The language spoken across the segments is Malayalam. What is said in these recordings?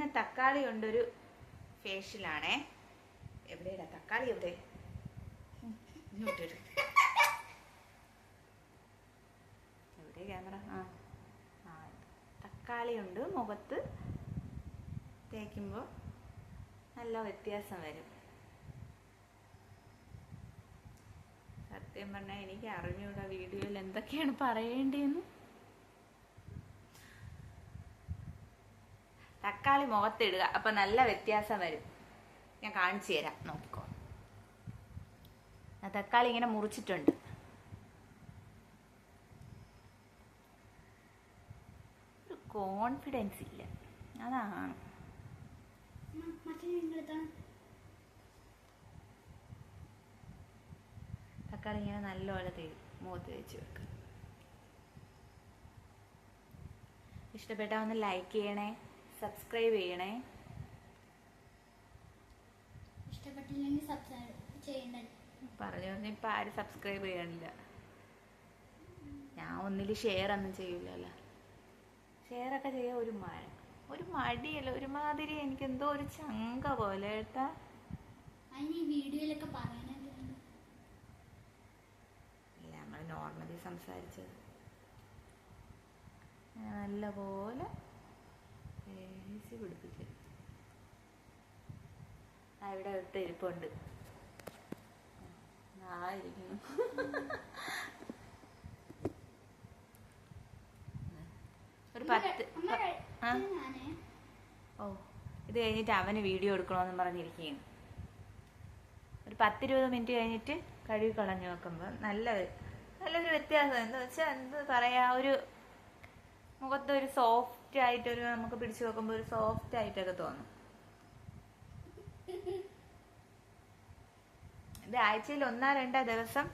ഇന്ന് തക്കാളി കൊണ്ടൊരു ഫേഷ്യലാണേ എവിടെയാ തക്കാളി എവിടെ? എവിടെ ക്യാമറ? ആ തക്കാളി ഉണ്ട് മുഖത്ത് തേക്കുമ്പോൾ നല്ല വ്യത്യാസം വരും. സത്യം പറഞ്ഞാൽ എനിക്ക് അറിഞ്ഞൂടാ വീഡിയോയിൽ എന്തൊക്കെയാണ് പറയേണ്ടതെന്ന് തക്കാളി മുഖത്തിടുക അപ്പൊ നല്ല വ്യത്യാസം വരും. ഞാൻ കാണിച്ചു തരാം. നോക്കിക്കോ. തക്കാളി ഇങ്ങനെ മുറിച്ചിട്ടുണ്ട്. ഒരു കോൺഫിഡൻസ് ഇല്ല. അതാണ്. തക്കാളി ഇങ്ങനെ നല്ലപോലെ തേ മുഖത്ത് തേച്ച് വെക്കുക ഇഷ്ടപ്പെട്ടാ ഒന്ന് ലൈക്ക് ചെയ്യണേ. സബ്സ്ക്രൈബ് ചെയ്യണേ. ഇഷ്ടപ്പെട്ടില്ലെങ്കിൽ സബ്സ്ക്രൈബ് ചെയ്യണ്ട? പറഞ്ഞു പറഞ്ഞു ഇപ്പം ആരും സബ്സ്ക്രൈബ് ചെയ്യണില്ല ഞാൻ ഒന്നിൽ ഷെയർ ഒന്നും ചെയ്യൂലല്ലോ. ഒക്കെ ചെയ്യാൻ ഒരു മഴ ഒരു മടിയല്ല. ഒരുമാതിരി എനിക്ക് എന്തോ ഒരു ചങ്ക പോലെ കേട്ടാ. വീഡിയോയിലൊക്കെ ഇല്ല നമ്മൾ നോർമലി സംസാരിച്ചത്. നല്ല നല്ലപോലെ തേച്ച് പിടിപ്പിക്കും. ഇവിടെ ഒത്ത ഇരിപ്പുണ്ട്. ആ ഇരിക്കുന്നു. ഒരു പത്ത് ഓ ഇത് കഴിഞ്ഞിട്ട് അവന് വീഡിയോ എടുക്കണമെന്ന് പറഞ്ഞിരിക്കുകയാണ്. ഒരു പത്തിരുപത് മിനിറ്റ് കഴിഞ്ഞിട്ട് കഴുകി കളഞ്ഞു നോക്കുമ്പോൾ നല്ല നല്ലൊരു വ്യത്യാസം. എന്താ വെച്ചാൽ എന്ത് പറയാ ഒരു മുഖത്ത് ഒരു സോഫ്റ്റ് ആയിട്ടൊരു നമുക്ക് പിടിച്ചു നോക്കുമ്പോൾ ഒരു സോഫ്റ്റ് ആയിട്ടൊക്കെ തോന്നും. ഇത് ആഴ്ചയിൽ ഒന്നാ രണ്ടോ ദിവസം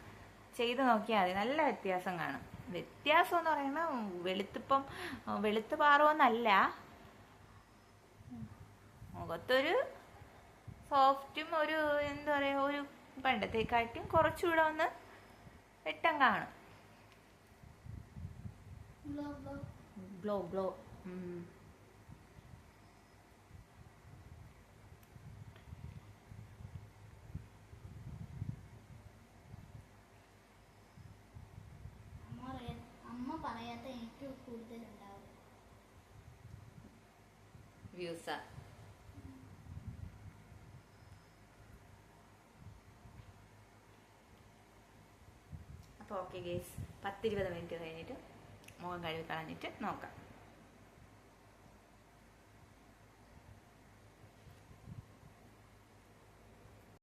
ചെയ്തു നോക്കിയാൽ മതി. നല്ല വ്യത്യാസം കാണും. വ്യത്യാസം എന്ന് പറയുന്നത് വെളുത്തിപ്പം വെളുത്ത് പാറുമെന്നല്ല മുഖത്തൊരു സോഫ്റ്റും ഒരു എന്താ പറയുക ഒരു പണ്ടത്തേക്കാട്ടും കുറച്ചുകൂടെ ഒന്ന് വെട്ടം കാണും. ബ്ലോ glow mm. അമ്മ പറയാത്ത എനിക്ക് കൂടുതലുണ്ടാവും. വ്യൂസാ. അപ്പോൾ ഓക്കെ ഗേസ് പത്തിരുപത് മിനിറ്റ് കഴിഞ്ഞിട്ട് മുഖം കഴുകി കളഞ്ഞിട്ട് നോക്കാം.